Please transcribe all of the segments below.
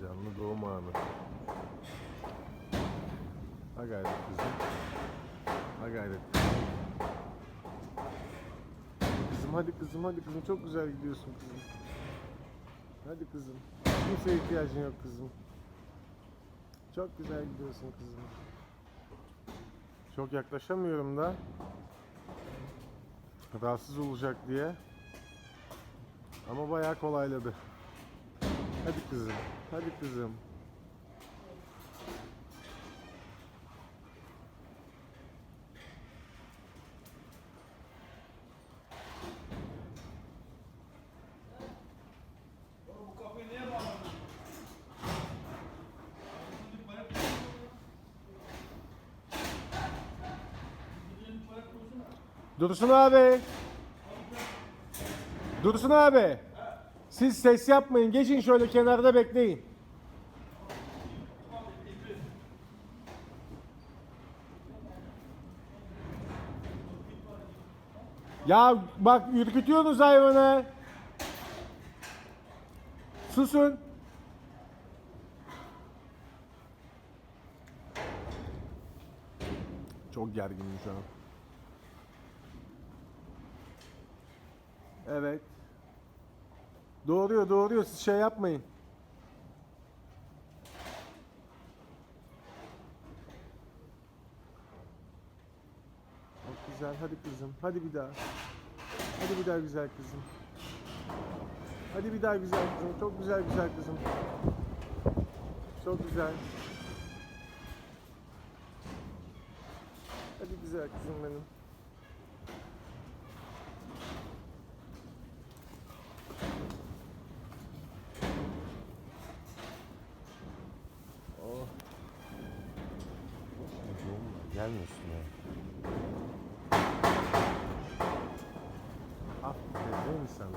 Canlı doğum anı. Ha gayret kızım. Ha gayret kızım. Kızım hadi kızım hadi kızım çok güzel gidiyorsun kızım. Hadi kızım. Kimseye ihtiyacın yok kızım. Çok güzel gidiyorsun kızım. Çok yaklaşamıyorum da. Rahatsız olacak diye. Ama bayağı kolayladı. Hadi kızım. Hadi kızım. Dursun abi. Dursun abi. Siz ses yapmayın. Geçin şöyle kenarda bekleyin. Ya bak ürkütüyorsunuz hayvanı. Susun. Çok gerginim şu an. Evet. Doğruyor doğruyor siz şey yapmayın. Çok güzel hadi kızım hadi bir daha. Hadi bir daha güzel kızım. Hadi bir daha güzel kızım. Çok güzel güzel kızım. Çok güzel. Hadi güzel kızım benim. Gelmiyorsun ya. Aferin değil mi sana?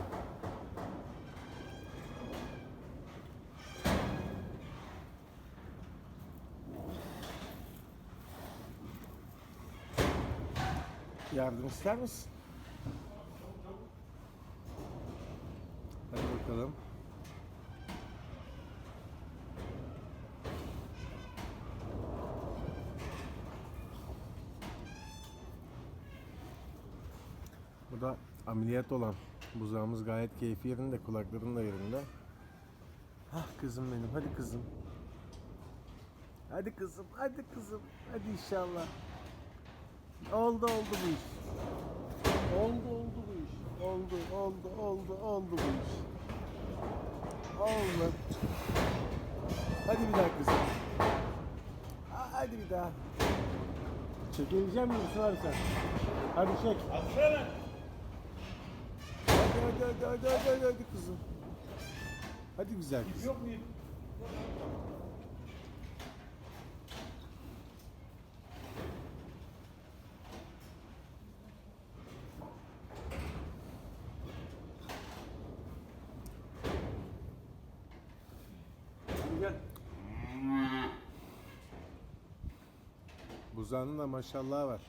Yardım ister misin? Hadi bakalım. Bu da ameliyat olan buzağımız gayet keyfi yerinde, kulakların da yerinde. Ah kızım benim, hadi kızım. Hadi kızım, hadi kızım, hadi inşallah. Oldu oldu bu iş. Oldu oldu bu iş. Oldu oldu oldu oldu bu iş. Oldu. Hadi bir daha kızım. Ha, Hadi bir daha. Çekebileceğim misin abi sen? Hadi çek. Atsana. Hadi hadi hadi hadi hadi hadi, kızım. Hadi güzel kızım. Yok mu? Gel. Buzağının da maşallah var.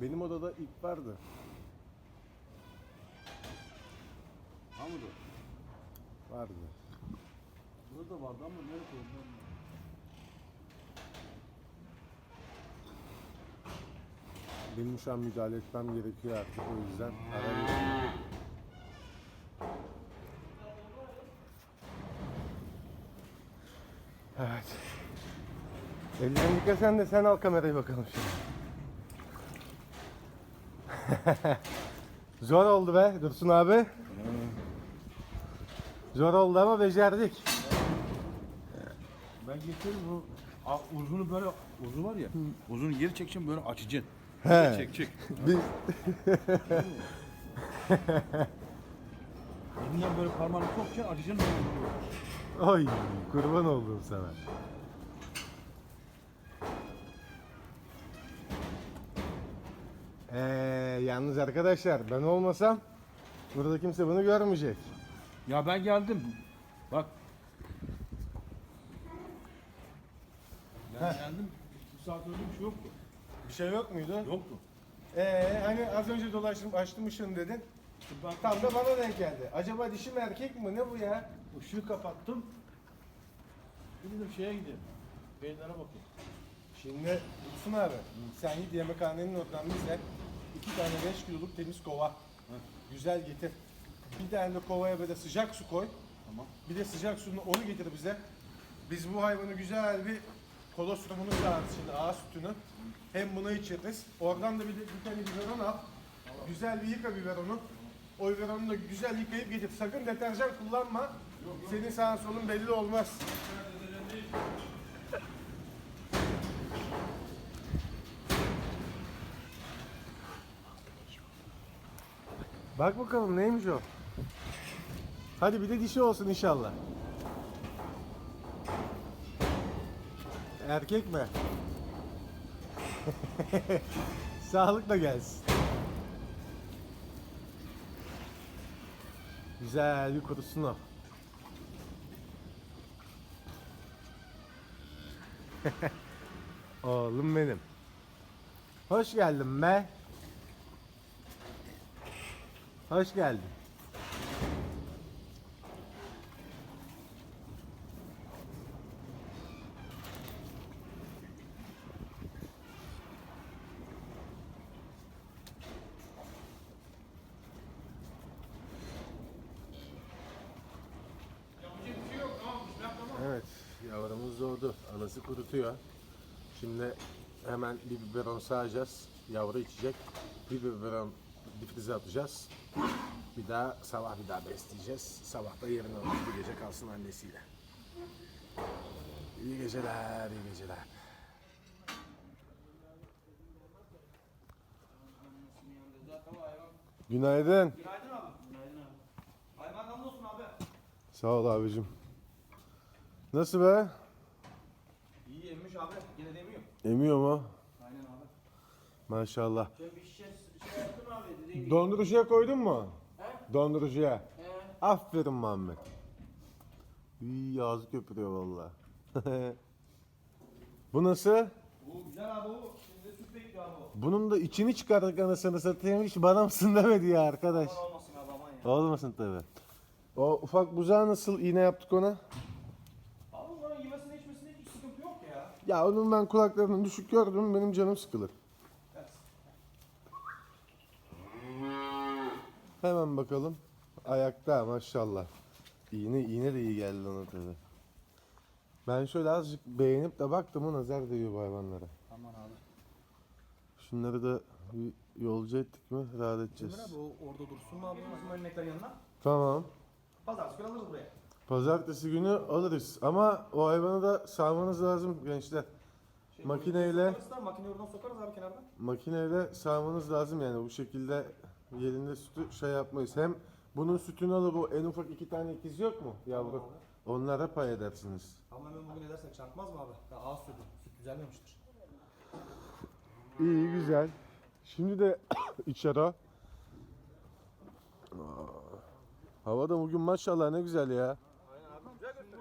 Benim odada ip vardı. Ha mı da? Vardı. Burada vardı ama nerede koydun? Benim şu an müdahale etmem gerekiyor artık o yüzden ara. Evet. Ellerini yıka sen de sen al kamerayı bakalım şimdi. Zor oldu be Dursun abi. Zor oldu ama becerdik. Ben getirdim bu a- uzunu böyle uzun var ya. Uzunu geri çekeceğim böyle açacaksın. He. Çek çek. Biz Elinden böyle parmağını sokacaksın açacaksın. Ay kurban oldum sana. Ee, yalnız arkadaşlar ben olmasam burada kimse bunu görmeyecek. Ya ben geldim. Bak. Ben geldim. Bu saat öyle bir şey yoktu. Bir şey yok muydu? Yoktu. Ee, hani az önce dolaştım açtım ışığını dedin. Ben Tam da bana denk geldi. Acaba dişi mi erkek mi? Ne bu ya? ışığı kapattım. Dedim şeye gideyim. Peynire bakayım. Şimdi Dursun abi sen git yemekhanenin oradan bize iki tane 5 kiloluk temiz kova. Güzel getir. Bir tane kovaya böyle sıcak su koy. Tamam. Bir de sıcak suyunu onu getir bize. Biz bu hayvanı güzel bir kolostrumunu sağarız şimdi ağız sütünü. Hem bunu içeriz. Oradan da bir, de bir tane biberon al. Güzel bir yıka biberonu. O biberonu da güzel yıkayıp getir. Sakın deterjan kullanma. Senin sağın solun belli olmaz. Bak bakalım neymiş o? Hadi bir de dişi olsun inşallah. Erkek mi? Sağlıkla gelsin. Güzel bir kurusun o. Oğlum benim. Hoş geldin be. Hoş geldin. Evet, yavrumuz Anası kurutuyor. Şimdi hemen bir biberon sağacağız. Yavru içecek. Bir biberon difrize atacağız. Bir daha sabah bir daha besleyeceğiz. Sabah da yerine alırız. Bir gece kalsın annesiyle. İyi geceler, iyi geceler. Günaydın. Günaydın abi. Günaydın abi. Hayvan hamdolsun abi. Sağ ol abicim. Nasıl be? İyi emmiş abi. Yine demiyor. Emiyor mu? Aynen abi. Maşallah. Şöyle bir şişe şey yaptın abi dediğin gibi. Dondurucuya koydun mu? He? Dondurucuya. He. Aferin Muhammed. İyi ağzı köpürüyor valla. Bu nasıl? Bu güzel abi bu. Şimdi süt bekliyor abi o. Bunun da içini çıkardık anasını satayım hiç bana mısın demedi ya arkadaş. Aman olmasın abi aman ya. Olmasın tabi. O ufak buzağı nasıl iğne yaptık ona? Abi bunların yemesine içmesine hiç sıkıntı yok ya. Onun ben kulaklarını düşük gördüm benim canım sıkılır. Hemen bakalım. Ayakta maşallah. İğne iğne de iyi geldi ona tabi. Ben şöyle azıcık beğenip de baktım o nazar değiyor bu hayvanlara. Aman abi. Şunları da bir yolcu ettik mi rahat edeceğiz. Ömer abi o orada dursun mu abi? Nasıl örnekler yanına? Tamam. Pazartesi günü alırız buraya. Pazartesi günü alırız. Ama o hayvanı da sağmanız lazım gençler. Şey, Makineyle- sokarız da, Makineyi oradan sokarız abi kenardan. Makineyle sağmanız lazım yani bu şekilde yerinde sütü şey yapmayız. Hem bunun sütünü alıp o en ufak iki tane ikiz yok mu yavru? Tamam abi. Onlara pay edersiniz. Ama hemen bugün edersek çarpmaz mı abi? Daha ağız sütü. Süt düzelmemiştir. İyi güzel. Şimdi de. Aa, Hava da bugün maşallah ne güzel ya. Aynen abi. Güzel gösteriyor.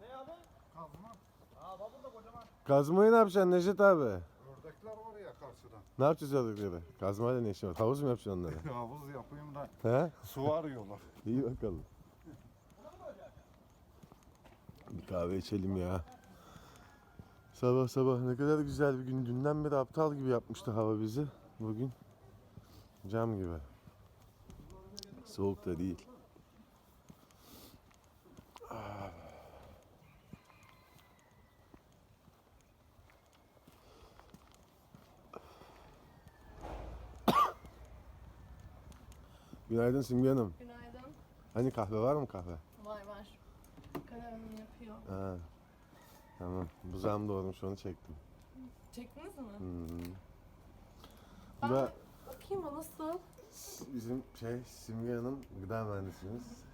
Ne abi? Kazma. Aa bak burada kocaman. Kazmayı ne yapacaksın Necdet abi? Ördekler var ya karşıda. Ne yapacağız ördekleri? Kazmayla ne işin var? Havuz mu yapacaksın onları? Havuz yapayım da He? su arıyorlar. İyi bakalım. Bir kahve içelim ya. Sabah sabah ne kadar güzel bir gün. Dünden beri aptal gibi yapmıştı hava bizi. Bugün cam gibi. Soğuk da değil. Günaydın Simge Hanım. Günaydın. Hani kahve var mı kahve? Var var. Kader Hanım yapıyor. Ha. Tamam. Buzağım doğurmuş onu çektim. Çektiniz mi? Hmm. Ben Bu da bakayım o nasıl? bizim şey Simge Hanım gıda mühendisimiz.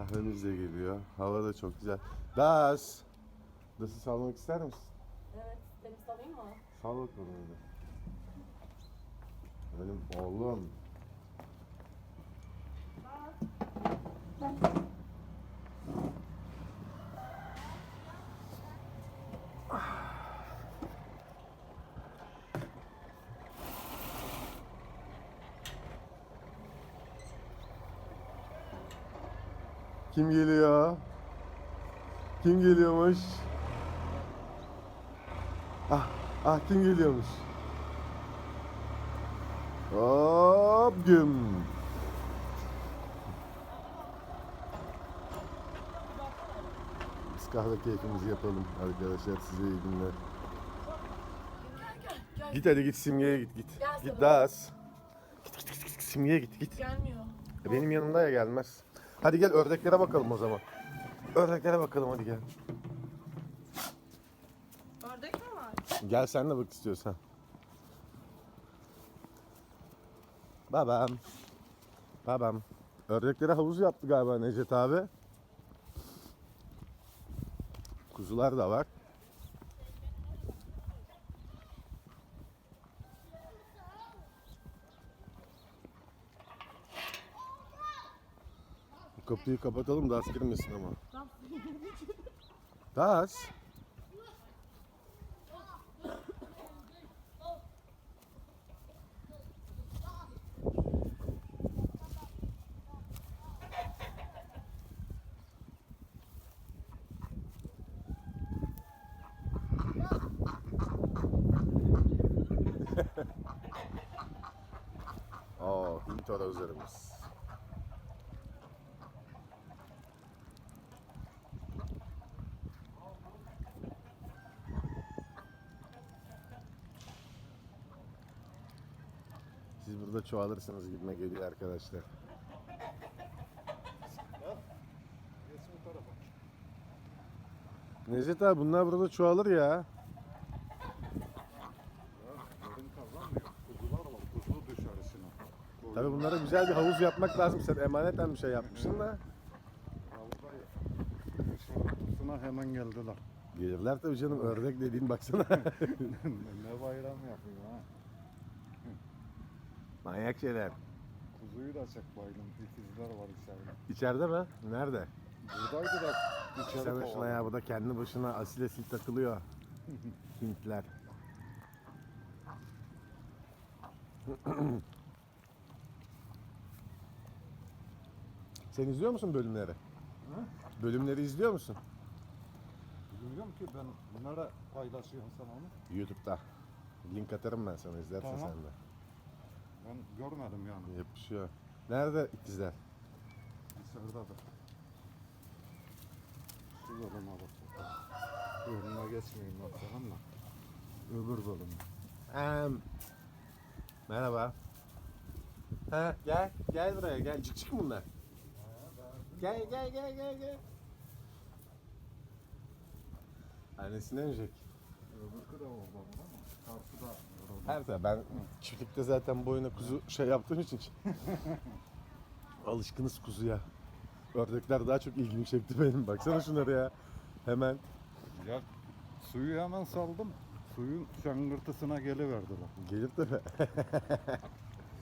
Kahvemiz de geliyor. Hava da çok güzel. Das. Das'ı salmak ister misin? Evet, temiz alayım mı? Sal bakalım hadi. Benim oğlum. Kim geliyor? Kim geliyormuş? Ah, ah kim geliyormuş? Hop güm. Biz kahve keyfimizi yapalım arkadaşlar size iyi günler. Git hadi git simgeye git git. Gel Git daha az. Git git git, git simgeye git git. Gelmiyor. Benim yanımda ya gelmez. Hadi gel ördeklere bakalım o zaman. Ördeklere bakalım hadi gel. Ördek mi var? Gel sen de bak istiyorsan. Babam. Babam. Ördeklere havuz yaptı galiba Necdet abi. Kuzular da var. Kapıyı kapatalım da az girmesin ama. Daha Siz burada çoğalırsınız gibime geliyor arkadaşlar. Necdet abi bunlar burada çoğalır ya. Tabii bunlara güzel bir havuz yapmak lazım. Sen emaneten bir şey yapmışsın da. Dışarısına hemen geldiler. Gelirler tabii canım ördek dediğin baksana. ne bayram yapıyor ha. Manyak şeyler. Kuzuyu da çek bayram. İkizler var içeride. İçeride mi? Nerede? Buradaydı da içeri Sen şuna kovaladı. ya bu da kendi başına asil asil takılıyor. Hintler. Sen izliyor musun bölümleri? Bölümleri izliyor musun? Bilmiyorum ki ben nerede paylaşıyorsun sen onu? YouTube'da. Link atarım ben sana izlersin Tamam. sen de. Ben görmedim yani. Yapışıyor. Nerede ikizler? Dışarıdadır. Şu bölüme bak. Önüne geçmeyeyim ben seninle. Öbür bölüm. Em, merhaba. Ha, gel, gel buraya, gel. Çık çık bunlar. Gel, gel, gel, gel, gel. Annesine emecek. Öbürkü de orada var ama. Karşıda. Her zaman ben çiftlikte zaten boyuna kuzu şey yaptığım için alışkınız kuzuya. Ördekler daha çok ilgimi çekti benim. Baksana şunları ya. Hemen. Ya suyu hemen saldım. Suyun şangırtısına geliverdiler. Gelir tabii.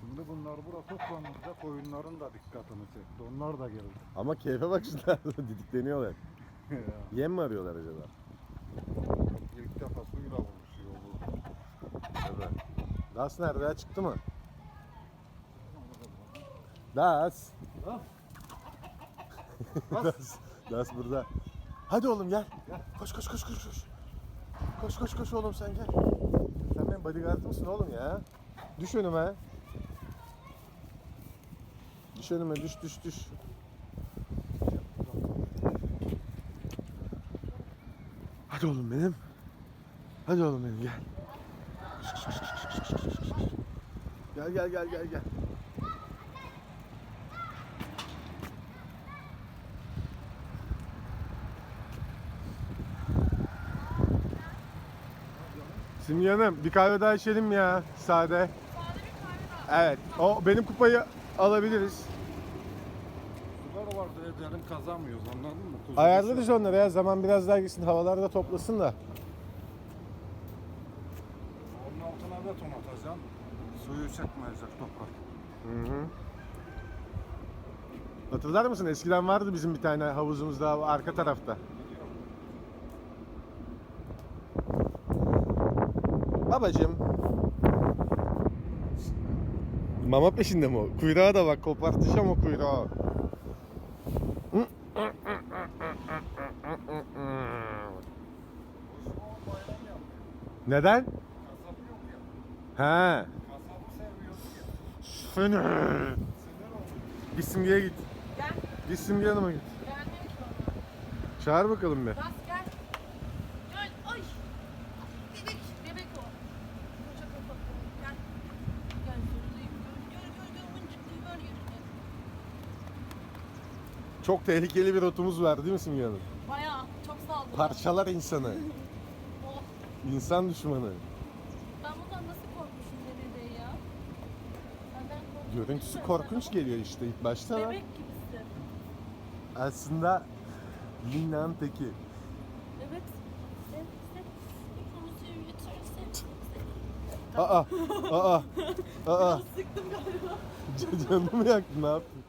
Şimdi bunlar burada toplanınca koyunların da dikkatini çekti. Onlar da geldi. Ama keyfe bak şunlar. Didikleniyorlar. Yem mi arıyorlar acaba? İlk defa suyla. Das nerede ya? Çıktı mı? Das. Das. Das burada. Hadi oğlum gel. Koş koş koş koş koş. Koş koş koş oğlum sen gel. Sen benim bodyguardımsın oğlum ya. Düş önüme. Düş önüme düş düş düş. Hadi oğlum benim. Hadi oğlum benim gel. Gel gel gel gel gel. Simge Hanım bir kahve daha içelim ya sade. Evet o benim kupayı alabiliriz. Sular vardı edelim kazanmıyoruz anladın mı? Kuzu Ayarlarız onları ya zaman biraz daha gitsin havalar da toplasın da. Onun altına beton atacaksın. Suyu çakmayacak toprak. Hı hı. Hatırlar mısın? Eskiden vardı bizim bir tane havuzumuz daha arka tarafta. Babacım. Mama peşinde mi o? Kuyruğa da bak kopartacağım o kuyruğu. Neden? He. Seni. Git simgeye git. Gel. Git simge yanıma git. Ki bana. Çağır bakalım bir. Bas gel. Gel. Ay. Bebek. Bebek o. Koca kapalı. Gel. Gel. Gör gör gör. Çok tehlikeli bir rotumuz var değil mi Simge Hanım? Bayağı. Çok saldırı. Parçalar insanı. İnsan düşmanı. Ben bundan nasıl korkmuşum nerede ya? Senden korkmuş Görüntüsü korkunç geliyor işte ilk başta ama Bebek gibisin. aslında minnağın teki. Evet. Sev, sev. Onu sev, yeter, sev, sev. Aa, aa, aa. Sıktım galiba. Canımı yaktın ne yaptın?